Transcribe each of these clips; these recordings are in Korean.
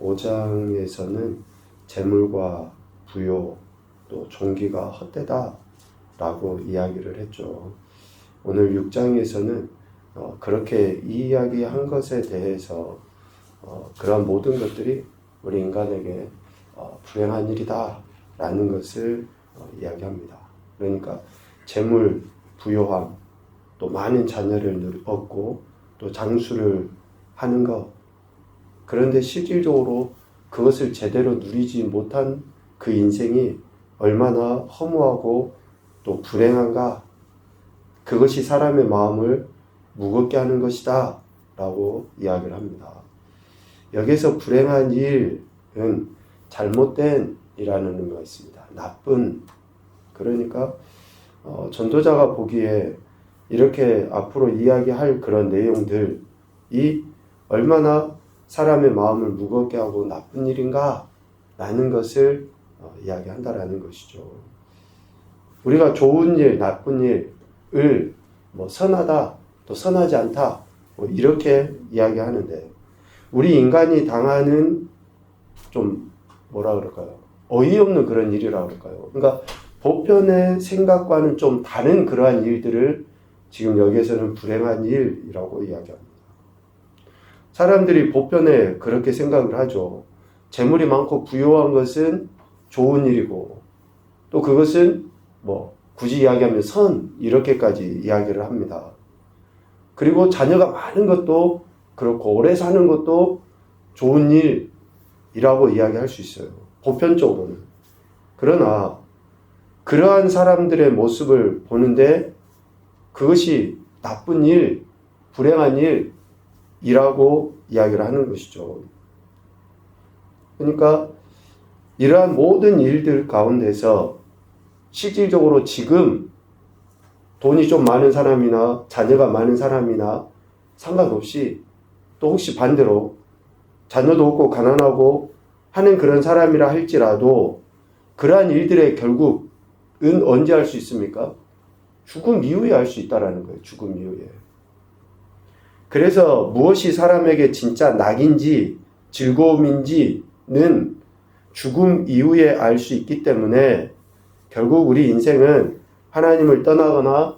5장에서는 재물과 부요 또 종기가 헛되다 라고 이야기를 했죠. 오늘 6장에서는 어, 그렇게 이 이야기 한 것에 대해서 어, 그런 모든 것들이 우리 인간에게 어, 불행한 일이다 라는 것을 어, 이야기합니다. 그러니까 재물, 부요함, 또 많은 자녀를 누- 얻고 또 장수를 하는 것. 그런데 실질적으로 그것을 제대로 누리지 못한 그 인생이 얼마나 허무하고 또 불행한가. 그것이 사람의 마음을 무겁게 하는 것이다. 라고 이야기를 합니다. 여기서 불행한 일은 잘못된 이라는 의미가 있습니다. 나쁜. 그러니까, 어, 전도자가 보기에 이렇게 앞으로 이야기할 그런 내용들이 얼마나 사람의 마음을 무겁게 하고 나쁜 일인가 라는 것을 어, 이야기한다라는 것이죠. 우리가 좋은 일, 나쁜 일을 뭐 선하다, 또 선하지 않다, 뭐 이렇게 이야기하는데 우리 인간이 당하는 좀 뭐라 그럴까요? 어이없는 그런 일이라 그럴까요? 그러니까 보편의 생각과는 좀 다른 그러한 일들을 지금 여기에서는 불행한 일이라고 이야기합니다. 사람들이 보편에 그렇게 생각을 하죠. 재물이 많고 부유한 것은 좋은 일이고, 또 그것은 뭐, 굳이 이야기하면 선, 이렇게까지 이야기를 합니다. 그리고 자녀가 많은 것도 그렇고, 오래 사는 것도 좋은 일이라고 이야기할 수 있어요. 보편적으로는. 그러나, 그러한 사람들의 모습을 보는데 그것이 나쁜 일, 불행한 일 이라고 이야기를 하는 것이죠. 그러니까 이러한 모든 일들 가운데서 실질적으로 지금 돈이 좀 많은 사람이나 자녀가 많은 사람이나 상관없이 또 혹시 반대로 자녀도 없고 가난하고 하는 그런 사람이라 할지라도 그러한 일들의 결국은 언제 할 수 있습니까? 죽음 이후에 할 수 있다라는 거예요. 죽음 이후에. 그래서 무엇이 사람에게 진짜 낙인지 즐거움인지는 죽음 이후에 알 수 있기 때문에 결국 우리 인생은 하나님을 떠나거나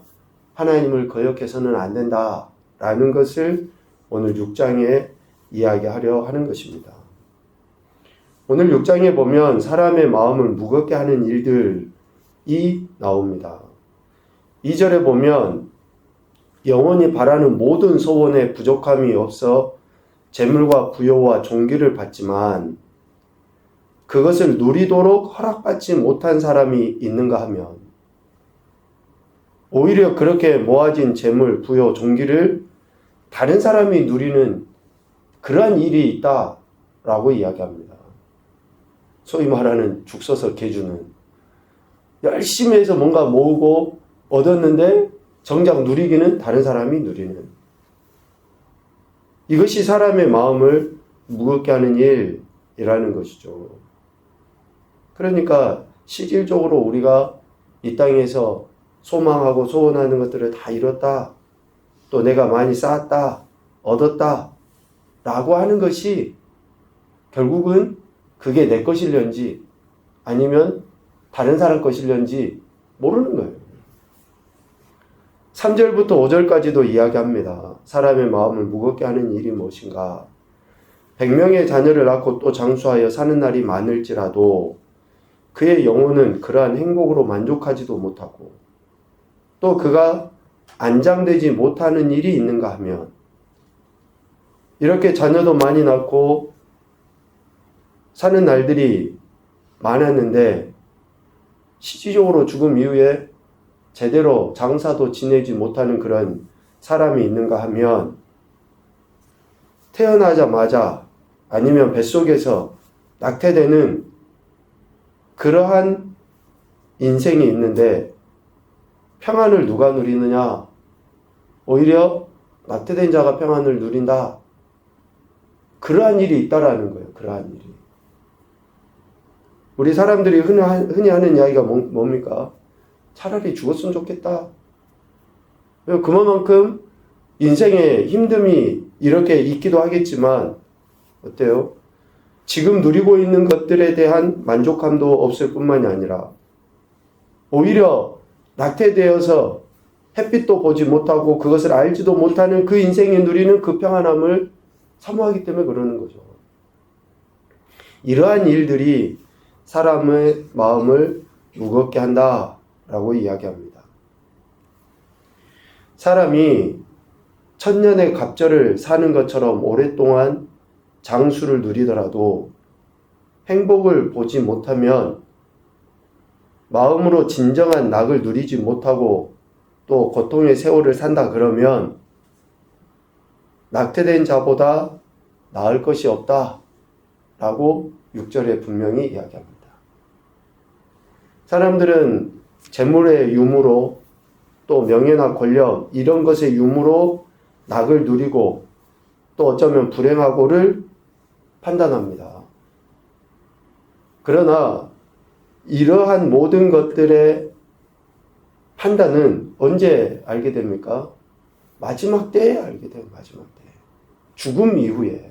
하나님을 거역해서는 안 된다라는 것을 오늘 6장에 이야기하려 하는 것입니다. 오늘 6장에 보면 사람의 마음을 무겁게 하는 일들이 나옵니다. 2절에 보면 영원히 바라는 모든 소원에 부족함이 없어 재물과 부여와 종기를 받지만 그것을 누리도록 허락받지 못한 사람이 있는가 하면 오히려 그렇게 모아진 재물, 부여, 종기를 다른 사람이 누리는 그러한 일이 있다 라고 이야기합니다. 소위 말하는 죽 서서 개주는 열심히 해서 뭔가 모으고 얻었는데 정작 누리기는 다른 사람이 누리는 이것이 사람의 마음을 무겁게 하는 일이라는 것이죠. 그러니까 실질적으로 우리가 이 땅에서 소망하고 소원하는 것들을 다 이뤘다. 또 내가 많이 쌓았다. 얻었다. 라고 하는 것이 결국은 그게 내 것일련지 아니면 다른 사람 것일련지 모르는. 3절부터 5절까지도 이야기합니다. 사람의 마음을 무겁게 하는 일이 무엇인가? 100명의 자녀를 낳고 또 장수하여 사는 날이 많을지라도 그의 영혼은 그러한 행복으로 만족하지도 못하고 또 그가 안장되지 못하는 일이 있는가 하면 이렇게 자녀도 많이 낳고 사는 날들이 많았는데 실질적으로 죽음 이후에 제대로 장사도 지내지 못하는 그런 사람이 있는가 하면 태어나자마자 아니면 뱃속에서 낙태되는 그러한 인생이 있는데 평안을 누가 누리느냐? 오히려 낙태된 자가 평안을 누린다. 그러한 일이 있다라는 거예요. 그러한 일이. 우리 사람들이 흔히, 하는 이야기가 뭐- 뭡니까? 차라리 죽었으면 좋겠다. 그만큼 인생의 힘듦이 이렇게 있기도 하겠지만, 어때요? 지금 누리고 있는 것들에 대한 만족감도 없을 뿐만이 아니라 오히려 낙태되어서 햇빛도 보지 못하고 그것을 알지도 못하는 그 인생이 누리는 그 평안함을 사모하기 때문에 그러는 거죠. 이러한 일들이 사람의 마음을 무겁게 한다 라고 이야기합니다. 사람이 천년의 갑절을 사는 것처럼 오랫동안 장수를 누리더라도 행복을 보지 못하면 마음으로 진정한 낙을 누리지 못하고 또 고통의 세월을 산다 그러면 낙태된 자보다 나을 것이 없다 라고 6절에 분명히 이야기합니다. 사람들은 재물의 유무로 또 명예나 권력 이런 것의 유무로 낙을 누리고 또 어쩌면 불행하고를 판단합니다. 그러나 이러한 모든 것들의 판단은 언제 알게 됩니까? 마지막 때에 알게 돼요, 마지막 때. 죽음 이후에.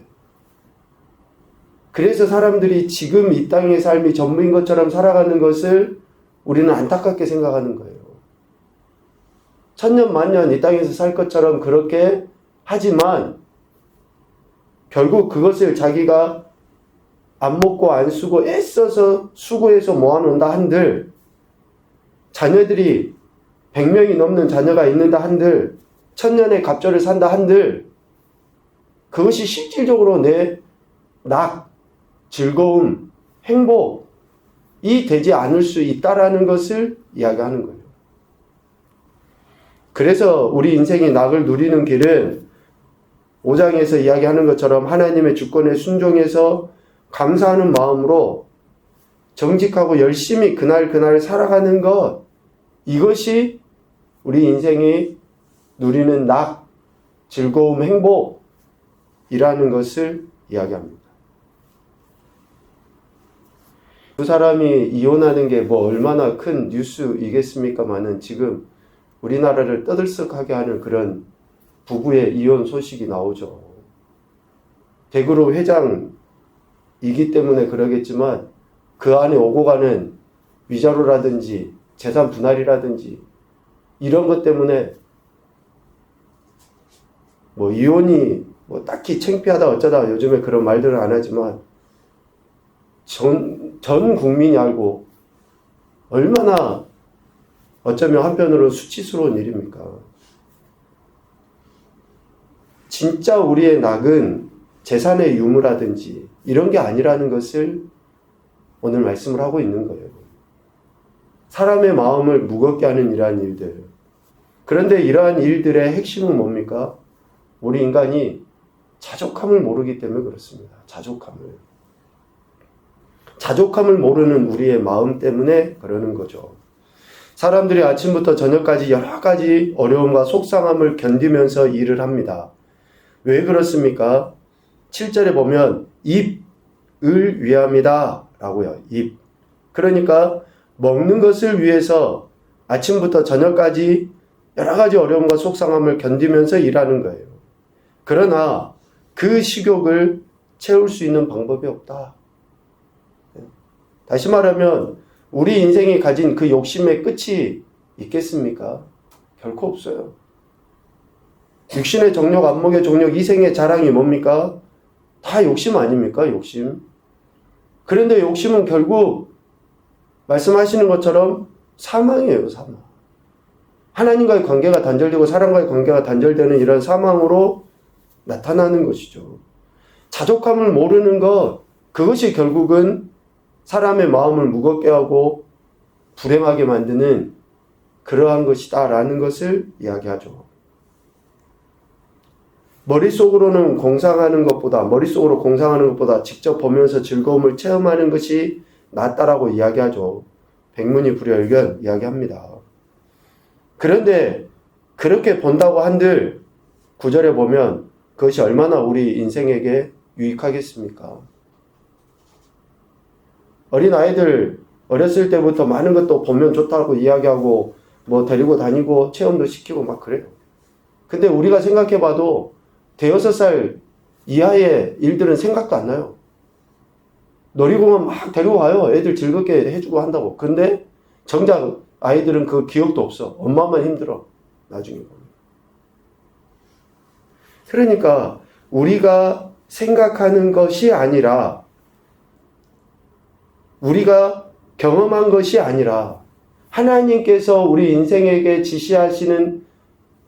그래서 사람들이 지금 이 땅의 삶이 전부인 것처럼 살아가는 것을 우리는 안타깝게 생각하는 거예요. 천년 만년 이 땅에서 살 것처럼 그렇게 하지만 결국 그것을 자기가 안 먹고 안 쓰고 애써서 수고해서 모아놓는다 한들 자녀들이 100명이 넘는 자녀가 있는다 한들 천년의 갑절을 산다 한들 그것이 실질적으로 내 낙, 즐거움, 행복 이 되지 않을 수 있다라는 것을 이야기하는 거예요. 그래서 우리 인생이 낙을 누리는 길은 5장에서 이야기하는 것처럼 하나님의 주권에 순종해서 감사하는 마음으로 정직하고 열심히 그날 그날 살아가는 것 이것이 우리 인생이 누리는 낙, 즐거움, 행복이라는 것을 이야기합니다. 두 사람이 이혼하는 게 뭐 얼마나 큰 뉴스이겠습니까만은 지금 우리나라를 떠들썩하게 하는 그런 부부의 이혼 소식이 나오죠. 대그룹 회장이기 때문에 그러겠지만 그 안에 오고 가는 위자료라든지 재산 분할이라든지 이런 것 때문에 뭐 이혼이 뭐 딱히 창피하다 어쩌다 요즘에 그런 말들을 안 하지만 전, 전 국민이 알고 얼마나 어쩌면 한편으로 수치스러운 일입니까? 진짜 우리의 낙은 재산의 유무라든지 이런 게 아니라는 것을 오늘 말씀을 하고 있는 거예요. 사람의 마음을 무겁게 하는 이러한 일들. 그런데 이러한 일들의 핵심은 뭡니까? 우리 인간이 자족함을 모르기 때문에 그렇습니다. 자족함을. 자족함을 모르는 우리의 마음 때문에 그러는 거죠. 사람들이 아침부터 저녁까지 여러 가지 어려움과 속상함을 견디면서 일을 합니다. 왜 그렇습니까? 7절에 보면 입을 위함이다 라고요. 입. 그러니까 먹는 것을 위해서 아침부터 저녁까지 여러 가지 어려움과 속상함을 견디면서 일하는 거예요. 그러나 그 식욕을 채울 수 있는 방법이 없다. 다시 말하면 우리 인생이 가진 그 욕심의 끝이 있겠습니까? 결코 없어요. 육신의 정욕, 안목의 정욕, 이생의 자랑이 뭡니까? 다 욕심 아닙니까? 욕심. 그런데 욕심은 결국 말씀하시는 것처럼 사망이에요, 사망. 하나님과의 관계가 단절되고 사람과의 관계가 단절되는 이런 사망으로 나타나는 것이죠. 자족함을 모르는 것, 그것이 결국은 사람의 마음을 무겁게 하고 불행하게 만드는 그러한 것이다 라는 것을 이야기하죠. 머릿속으로는 공상하는 것보다, 머릿속으로 공상하는 것보다 직접 보면서 즐거움을 체험하는 것이 낫다라고 이야기하죠. 백문이 불여일견 이야기합니다. 그런데 그렇게 본다고 한들 구절에 보면 그것이 얼마나 우리 인생에게 유익하겠습니까? 어린 아이들 어렸을 때부터 많은 것도 보면 좋다고 이야기하고 뭐 데리고 다니고 체험도 시키고 막 그래요. 근데 우리가 생각해 봐도 대여섯 살 이하의 일들은 생각도 안 나요. 놀이공원 막 데려와요. 애들 즐겁게 해주고 한다고. 근데 정작 아이들은 그 기억도 없어. 엄마만 힘들어. 나중에 보면. 그러니까 우리가 생각하는 것이 아니라 우리가 경험한 것이 아니라 하나님께서 우리 인생에게 지시하시는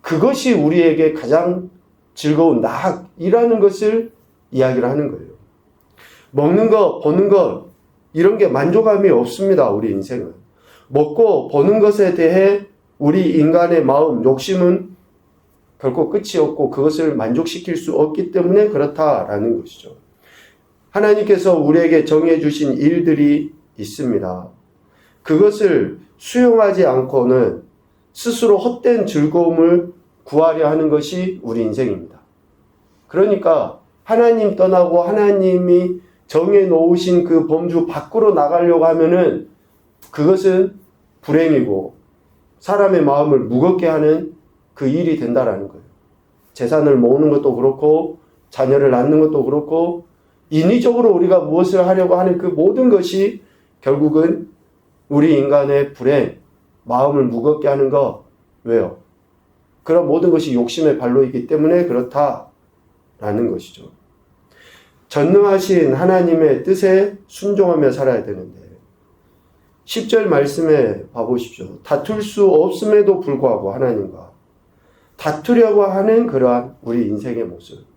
그것이 우리에게 가장 즐거운 낙이라는 것을 이야기를 하는 거예요. 먹는 것, 보는 것, 이런 게 만족감이 없습니다. 우리 인생은. 먹고 보는 것에 대해 우리 인간의 마음, 욕심은 결코 끝이 없고 그것을 만족시킬 수 없기 때문에 그렇다라는 것이죠. 하나님께서 우리에게 정해 주신 일들이 있습니다. 그것을 수용하지 않고는 스스로 헛된 즐거움을 구하려 하는 것이 우리 인생입니다. 그러니까 하나님 떠나고 하나님이 정해 놓으신 그 범주 밖으로 나가려고 하면은 그것은 불행이고 사람의 마음을 무겁게 하는 그 일이 된다라는 거예요. 재산을 모으는 것도 그렇고 자녀를 낳는 것도 그렇고 인위적으로 우리가 무엇을 하려고 하는 그 모든 것이 결국은 우리 인간의 불행, 마음을 무겁게 하는 거 왜요? 그런 모든 것이 욕심의 발로이기 때문에 그렇다라는 것이죠. 전능하신 하나님의 뜻에 순종하며 살아야 되는데 10절 말씀에 봐보십시오. 다툴 수 없음에도 불구하고 하나님과 다투려고 하는 그러한 우리 인생의 모습.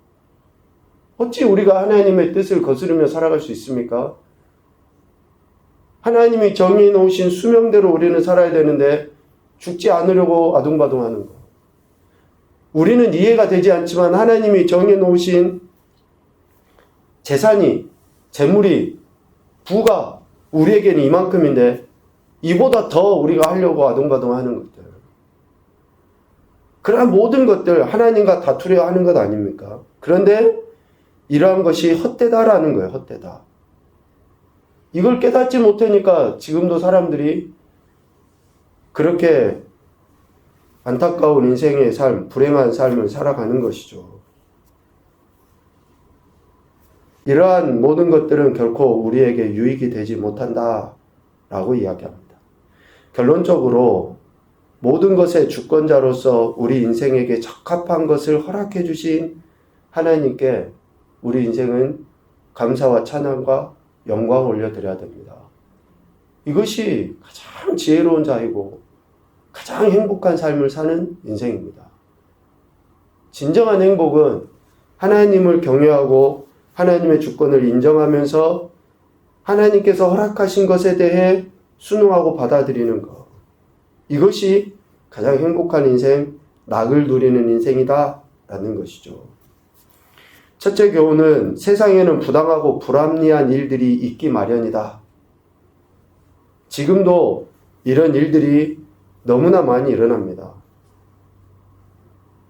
어찌 우리가 하나님의 뜻을 거스르며 살아갈 수 있습니까? 하나님이 정해 놓으신 수명대로 우리는 살아야 되는데 죽지 않으려고 아둥바둥하는 거. 우리는 이해가 되지 않지만 하나님이 정해 놓으신 재산이, 재물이, 부가 우리에게는 이만큼인데 이보다 더 우리가 하려고 아둥바둥 하는 것들. 그러한 모든 것들 하나님과 다투려 하는 것 아닙니까? 그런데 이러한 것이 헛되다라는 거예요, 헛되다. 이걸 깨닫지 못하니까 지금도 사람들이 그렇게 안타까운 인생의 삶, 불행한 삶을 살아가는 것이죠. 이러한 모든 것들은 결코 우리에게 유익이 되지 못한다. 라고 이야기합니다. 결론적으로 모든 것의 주권자로서 우리 인생에게 적합한 것을 허락해 주신 하나님께 우리 인생은 감사와 찬양과 영광을 올려드려야 됩니다. 이것이 가장 지혜로운 자이고 가장 행복한 삶을 사는 인생입니다. 진정한 행복은 하나님을 경외하고 하나님의 주권을 인정하면서 하나님께서 허락하신 것에 대해 순응하고 받아들이는 것. 이것이 가장 행복한 인생, 낙을 누리는 인생이다. 라는 것이죠. 첫째 교훈은 세상에는 부당하고 불합리한 일들이 있기 마련이다. 지금도 이런 일들이 너무나 많이 일어납니다.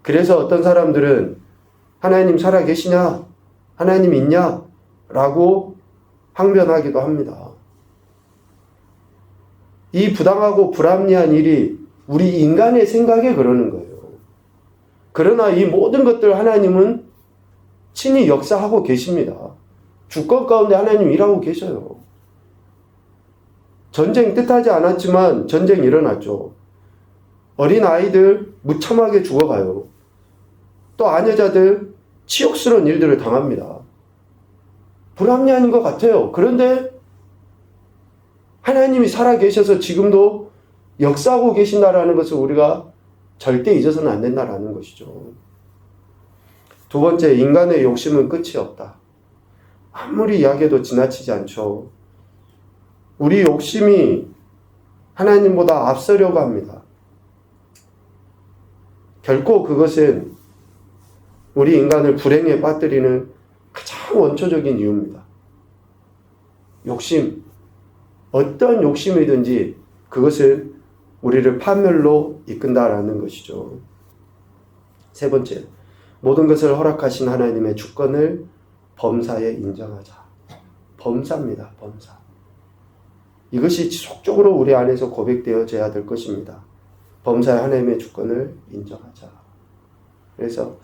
그래서 어떤 사람들은 하나님 살아 계시냐? 하나님 있냐? 라고 항변하기도 합니다. 이 부당하고 불합리한 일이 우리 인간의 생각에 그러는 거예요. 그러나 이 모든 것들 하나님은 친히 역사하고 계십니다. 주권 가운데 하나님 일하고 계셔요. 전쟁 뜻하지 않았지만 전쟁 일어났죠. 어린 아이들 무참하게 죽어가요. 또 아녀자들 치욕스러운 일들을 당합니다. 불합리한 것 같아요. 그런데 하나님이 살아계셔서 지금도 역사하고 계신다라는 것을 우리가 절대 잊어서는 안 된다라는 것이죠. 두 번째, 인간의 욕심은 끝이 없다. 아무리 이야기해도 지나치지 않죠. 우리 욕심이 하나님보다 앞서려고 합니다. 결코 그것은 우리 인간을 불행에 빠뜨리는 가장 원초적인 이유입니다. 욕심. 어떤 욕심이든지 그것은 우리를 파멸로 이끈다라는 것이죠. 세 번째, 모든 것을 허락하신 하나님의 주권을 범사에 인정하자. 범사입니다, 범사. 이것이 지속적으로 우리 안에서 고백되어져야 될 것입니다. 범사의 하나님의 주권을 인정하자. 그래서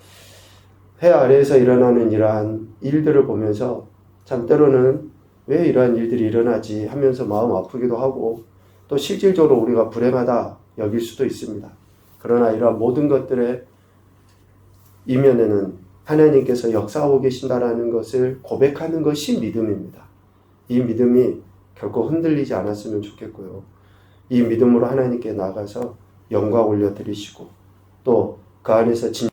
해 아래에서 일어나는 이러한 일들을 보면서 참 때로는 왜 이러한 일들이 일어나지 하면서 마음 아프기도 하고 또 실질적으로 우리가 불행하다 여길 수도 있습니다. 그러나 이러한 모든 것들의 이면에는 하나님께서 역사하고 계신다라는 것을 고백하는 것이 믿음입니다. 이 믿음이 결코 흔들리지 않았으면 좋겠고요. 이 믿음으로 하나님께 나가서 영광 올려드리시고 또 그 안에서 진